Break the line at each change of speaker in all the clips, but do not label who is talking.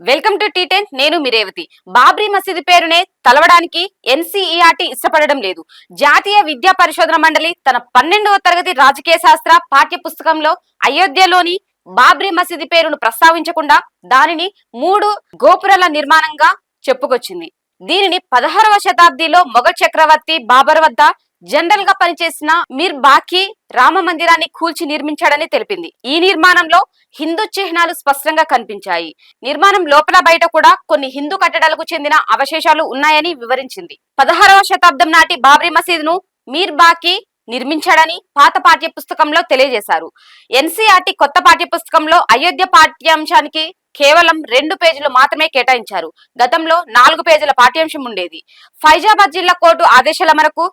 Welcome to tea ten నేను మిరేవతి బాబ్రీ మసీదు పేరునే తలవడానికి ఎన్సీఈఆర్టీ ఇష్టపడడం లేదు. జాతీయ విద్యా పరిశోధన మండలి తన పన్నెండవ తరగతి రాజకీయ శాస్త్ర పాఠ్య పుస్తకంలో అయోధ్యలోని బాబ్రీ మసీదు పేరును ప్రస్తావించకుండా దానిని మూడు గోపురాల నిర్మాణంగా చెప్పుకొచ్చింది. దీనిని పదహారవ శతాబ్దిలో మొఘల్ చక్రవర్తి బాబర్ వద్ద జనరల్గా పనిచేసిన మీర్ బాకీ రామ మందిరాన్ని కూల్చి నిర్మించాడని తెలిపింది. ఈ నిర్మాణంలో హిందూ చిహ్నాలు స్పష్టంగా కనిపించాయి. నిర్మాణం లోపల బయట కూడా కొన్ని హిందూ కట్టడాలకు చెందిన అవశేషాలు ఉన్నాయని వివరించింది. పదహారవ శతాబ్దం నాటి బాబ్రీ మసీదును మీర్ బాకీ నిర్మించాడని పాత పాఠ్య పుస్తకంలో తెలియజేశారు. ఎన్సీఆర్టీ కొత్త పాఠ్య పుస్తకంలో అయోధ్య పాఠ్యాంశానికి కేవలం రెండు పేజీలు మాత్రమే కేటాయించారు. గతంలో నాలుగు పేజీల పాఠ్యాంశం ఉండేది. ఫైజాబాద్ జిల్లా కోర్టు ఆదేశాల మేరకు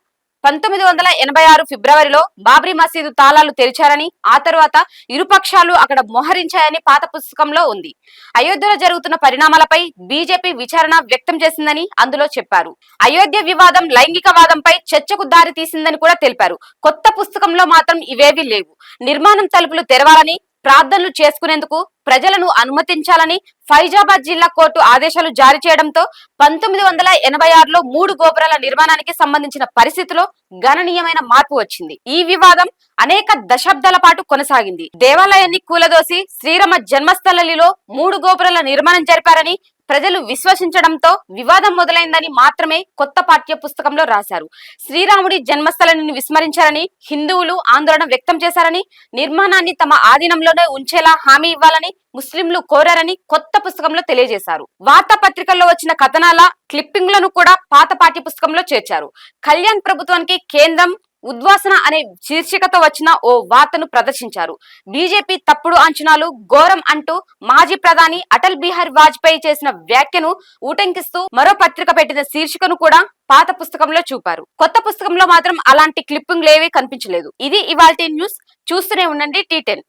పంతొమ్మిది వందల ఎనభై ఆరు ఫిబ్రవరిలో బాబ్రీ మసీదు తాళాలు తెరిచారని ఆ తరువాత ఇరుపక్షాలు అక్కడ మోహరించాయని పాత పుస్తకంలో ఉంది. అయోధ్యలో జరుగుతున్న పరిణామాలపై బీజేపీ విచారణ వ్యక్తం చేసిందని అందులో చెప్పారు. అయోధ్య వివాదం లైంగికవాదంపై చర్చకు దారి తీసిందని కూడా తెలిపారు. కొత్త పుస్తకంలో మాత్రం ఇవేవీ లేవు. నిర్మాణం తలుపులు తెరవాలని ప్రార్థనలు చేసుకునేందుకు ప్రజలను అనుమతించాలని ఫైజాబాద్ జిల్లా కోర్టు ఆదేశాలు జారీ చేయడంతో పంతొమ్మిది వందల ఎనభై ఆరులో మూడు గోపురాల నిర్మాణానికి సంబంధించిన పరిస్థితిలో గణనీయమైన మార్పు వచ్చింది. ఈ వివాదం అనేక దశాబ్దాల పాటు కొనసాగింది. దేవాలయాన్ని కూలదోసి శ్రీరామ జన్మస్థలిలో మూడు గోపురాల నిర్మాణం జరిపారని ప్రజలు విశ్వసించడంతో వివాదం మొదలైందని మాత్రమే కొత్త పాఠ్య పుస్తకంలో రాశారు. శ్రీరాముడి జన్మస్థలాన్ని విస్మరించారని హిందువులు ఆందోళన వ్యక్తం చేశారని నిర్మాణాన్ని తమ ఆధీనంలోనే ఉంచేలా హామీ ఇవ్వాలని ముస్లింలు కోరారని కొత్త పుస్తకంలో తెలియజేశారు. వార్తాపత్రికల్లో వచ్చిన కథనాల క్లిప్పింగ్లను కూడా పాత పాఠ్య పుస్తకంలో చేర్చారు. కళ్యాణ్ ప్రభుత్వానికి కేంద్రం ఉద్వాసన అనే శీర్షికతో వచ్చిన ఓ వార్తను ప్రదర్శించారు. బీజేపీ తప్పుడు అంచనాలు ఘోరం అంటూ మాజీ ప్రధాని అటల్ బిహారీ వాజ్పేయి చేసిన వ్యాఖ్యను ఊటంకిస్తూ మరో పత్రిక పెట్టిన శీర్షికను కూడా పాత పుస్తకంలో చూపారు. కొత్త పుస్తకంలో మాత్రం అలాంటి క్లిప్పింగ్లేవీ కనిపించలేదు. ఇది ఇవాల్టి న్యూస్. చూస్తూనే ఉండండి టీ టెన్.